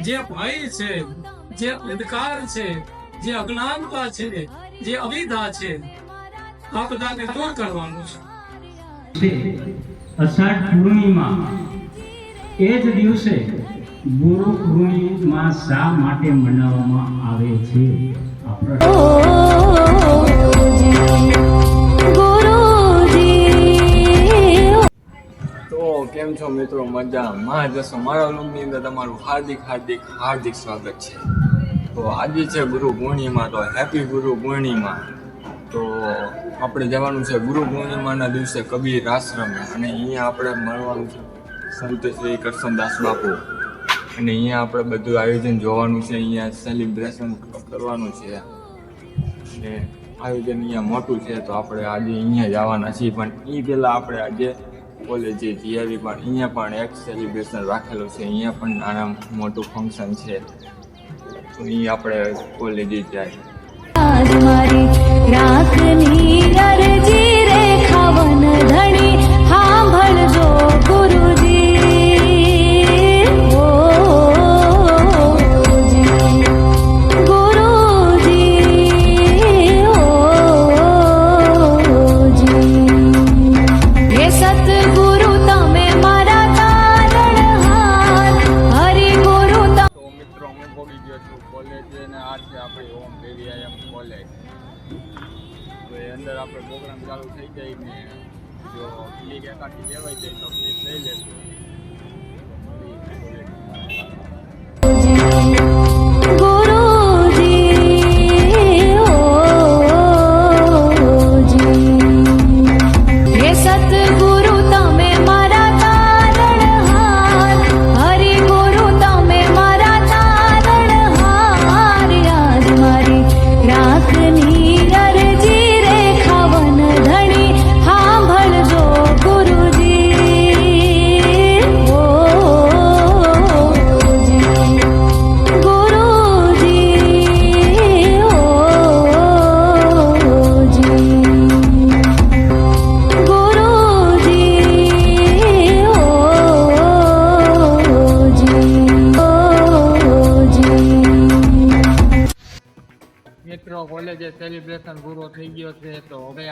જે ભય છે જે અંધકાર છે જે અજ્ઞાનતા છે જે અવિધા છે આ બધાને દૂર કરવાનું છે અષાઢ પૂર્ણિમા એ જ દિવસે ગુરુ પૂર્ણિમા શા માટે મનાવવામાં આવે છે આ કેમ છો મિત્રો? મજામાં જશો મારા રૂમની અંદર તમારું હાર્દિક હાર્દિક હાર્દિક સ્વાગત છે. તો આજે છે ગુરુ પૂર્ણિમા, તો હેપી ગુરુ પૂર્ણિમા. તો આપણે જવાનું છે ગુરુ પૂર્ણિમાના દિવસે કબીર આશ્રમે. અને અહીંયા આપણે મળવાનું છે સંત શ્રી કરશનદાસ બાપુ. અને અહીંયા આપણે બધું આયોજન જોવાનું છે. અહીંયા સેલિબ્રેશન કરવાનું છે. અને આયોજન અહીંયા મોટું છે. તો આપણે આજે અહીંયા જવાના છીએ. પણ એ પહેલાં આપણે આજે કોલેજે જઈ પણ અહીંયા પણ એક સેલિબ્રેશન રાખેલું છે. અહીંયા પણ નાના મોટું ફંક્શન છે. તો અહીં આપણે કોલેજે જાય. કોલેજ એ અંદર આપણે પ્રોગ્રામ ચાલુ થઈ જાય ને જો ક્લિક એકાથી લેવાઈ જાય તો ક્લિક લઈ લેશું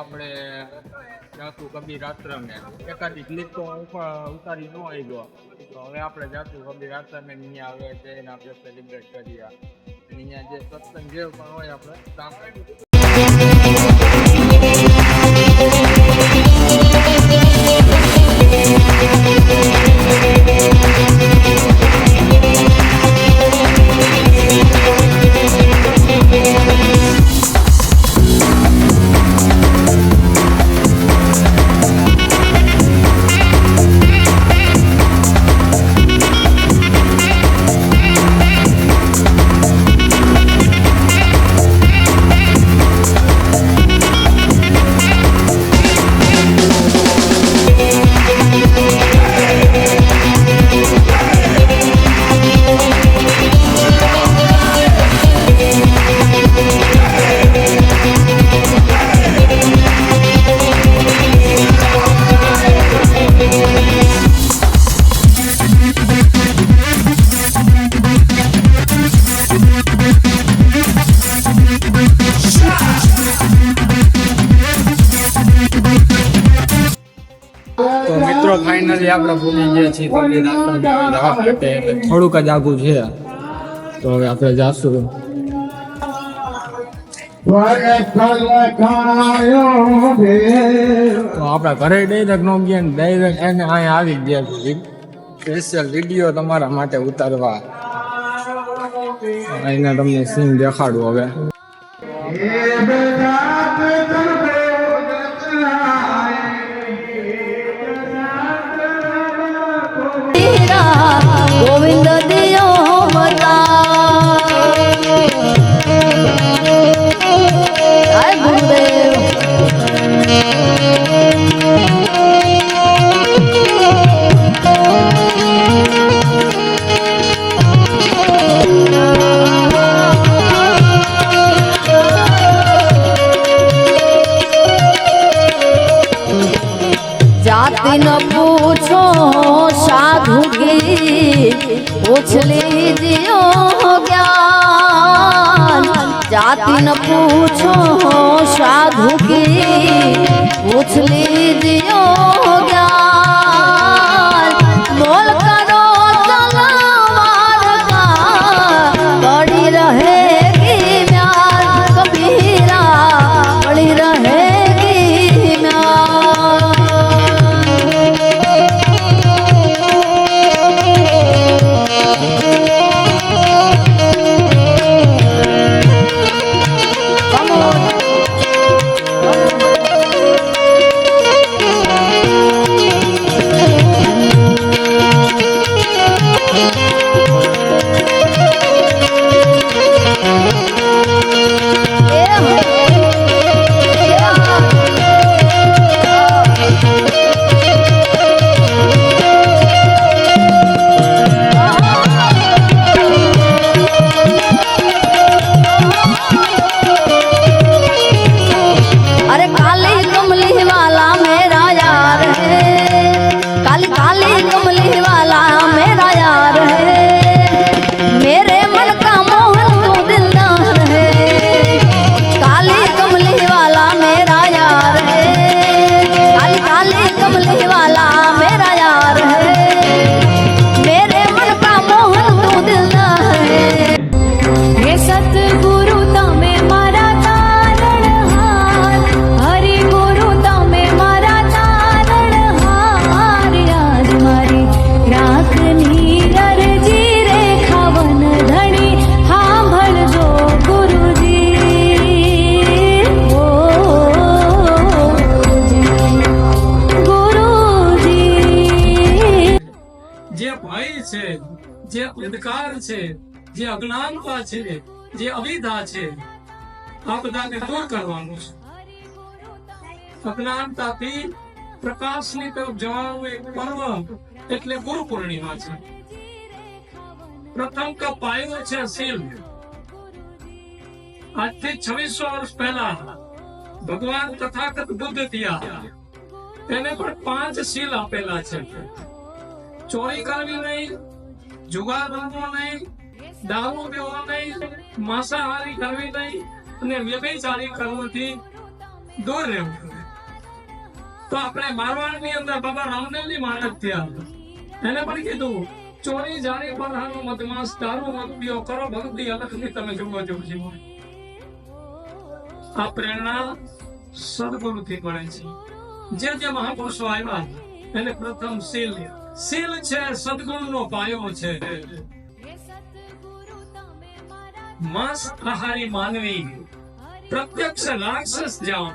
આપણે જાતું કબીર આશ્રમે. એકાદી ક્લિક તો ઉતારી ન આવ્યો. તો હવે આપણે જાતું કબીર આશ્રમે અહીંયા આવે છે એને આપણે સેલિબ્રેટ કરીએ. અહીંયા જે સત્સંગ જે પણ હોય આપણે સાંભળીએ. થોડુંક જ આગું છે. તો હવે આપણે જાશું. આપણા ઘરે ડાયરેક્ટ નો ગયા ડાયરેક્ટ એને અહીંયા આવી ગયા છે. સ્પેશિયલ વીડિયો તમારા માટે ઉતારવા. અહીંયા તમને સીન દેખાડું હવે. जाति न पूछो साधु की पूछ लीजियो જે અજ્ઞાનતા છે, જે અવિધા છે, આ બધાને દૂર કરવાનું છે. અજ્ઞાનતાથી પ્રકાશની તરફ જવાનું એક પર્વ એટલે ગુરુ પૂર્ણિમા છે. પ્રથમ કા પાયો છે શીલ. આજથી છવ્વીસો વર્ષ પહેલા ભગવાન તથાગત બુદ્ધ થયા. એને પણ પાંચ શીલ આપેલા છે. ચોરી કરવી નહીં, જુગાર રમવો નહીં દારૂ પીવો નહીં માંસાહારી કરવી નહીં અને વ્યભિચારી કરવાથી દૂર રહેવું તો આપણે મારવાડની અંદર બાબા રામદેવની માણસ થયા એને પણ કીધું, ચોરી, જાણી, પરહાનો મધમાસ દારૂ મત પીઓ કરો ભક્તિ અલગથી તમે જોવા જો જીવો આ પ્રેરણા સદગુરુથી મળે છે. જે જે મહાપુરુષો આવ્યા, એને પ્રથમ શીલ શીલ છે સદગુરુનો પાયો છે. માંસ આહારી માનવી પ્રત્યક્ષ રાક્ષસ જામ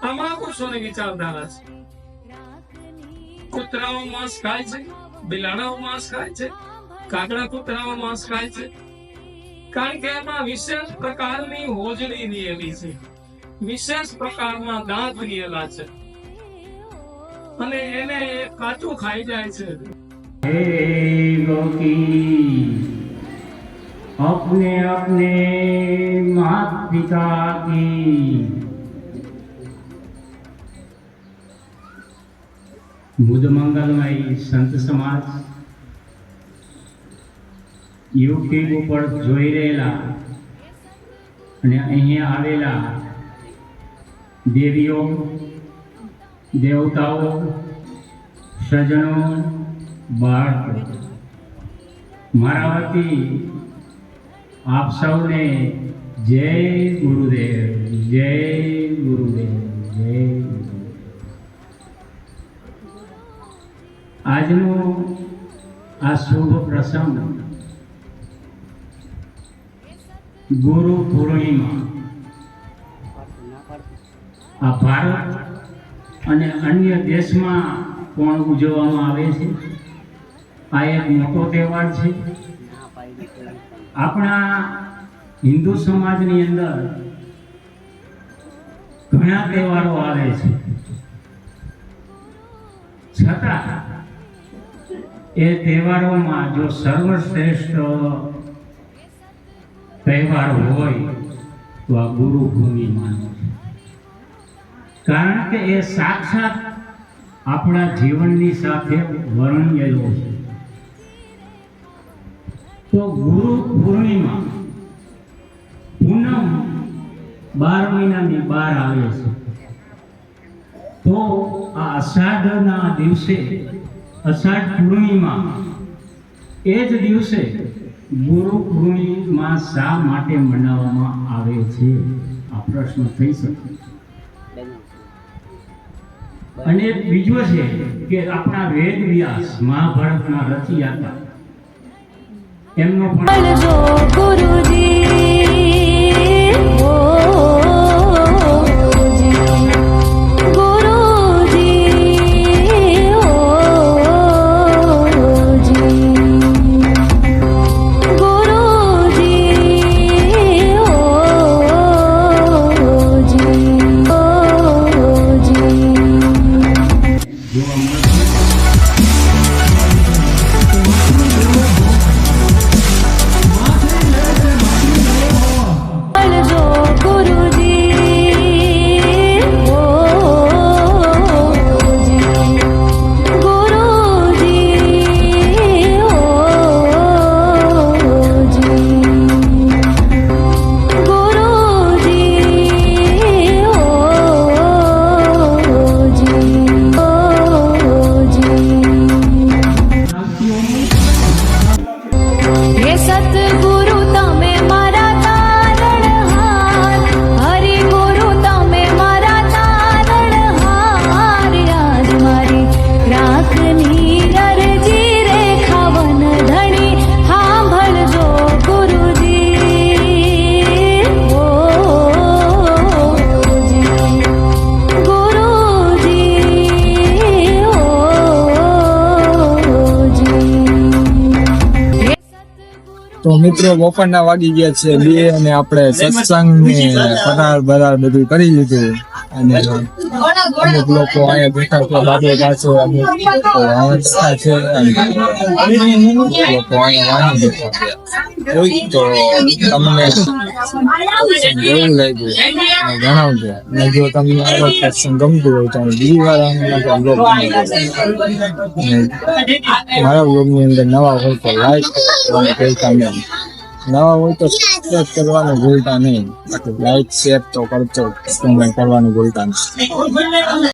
તમામ પુરુષોની વિચારધારા છે કૂતરાઓ માંસ ખાય છે બિલાડાઓ માંસ ખાય છે કાગડા કૂતરાઓ માંસ ખાય છે કારણ કે એમાં વિશેષ પ્રકારની હોજડી નિયેલી છે વિશેષ પ્રકારના દાંત નિયેલા છે અને એને કાચું ખાઈ જાય છે હે ગોપી अपने अपने माता पिता की બુદ્ધ મંગલમય સંત સમાજ યુટ્યુબ ઉપર જોઈ રહેલા અને અહીંયા આવેલા દેવીઓ દેવતાઓ સજ્જનો બાળકો મારા વતી આપ સૌને જય ગુરુદેવ જય ગુરુદેવ, જય આજનો આ શુભ પ્રસંગ ગુરુ પૂર્ણિમા. આ ભારત અને અન્ય દેશમાં પણ ઉજવવામાં આવે છે? આ એક મોટો તહેવાર છે. આપણા હિન્દુ સમાજની અંદર ઘણા તહેવારો આવે છે. છતાં એ તહેવારોમાં જો સર્વશ્રેષ્ઠ તહેવાર હોય તો આ ગુરુ પૂર્ણિમા છે. કારણ કે એ સાક્ષાત આપણા જીવનની સાથે વર્ણ્યેલો છે. તો ગુરુ પૂર્ણિમા. પૂનમ બાર મહિનાની બાર આવે છે. તો આ અષાઢના દિવસે અષાઢ પૂર્ણિમા, એ જ દિવસે ગુરુ પૂર્ણિમા શા માટે મનાવવામાં આવે છે? આ પ્રશ્ન થઈ શકે. અને બીજો છે કે આપણા વેદ વ્યાસ મહાભારતના રચિયાતા એમનો ગુરુજી. મિત્રો બપોરના વાગી ગયા છે બે અને આપણે સત્સંગ ને ફરાર બરાર બધું કરી લીધું. અને અમુક લોકો અહીંયા બેઠા છે બાજુ પાસે અમુક લોકો છે. લોકો અહીંયા વાણી બેઠા કોઈ તો તમને કેવું લાગ્યું જણાવજો ને જો તમને આ સત્સંગ ગમતું હોય તો બીજી વાર બ્લોગ મારા બ્લોગની અંદર નવા હોય તો લાઈક અને ભૂલતા નહીં નવા હોય તો સબસ્ક્રાઈબ કરવાનું ભૂલતા નહીં લાઈક શેર તો કરજો કમેન્ટ કરવાનું ભૂલતા નહીં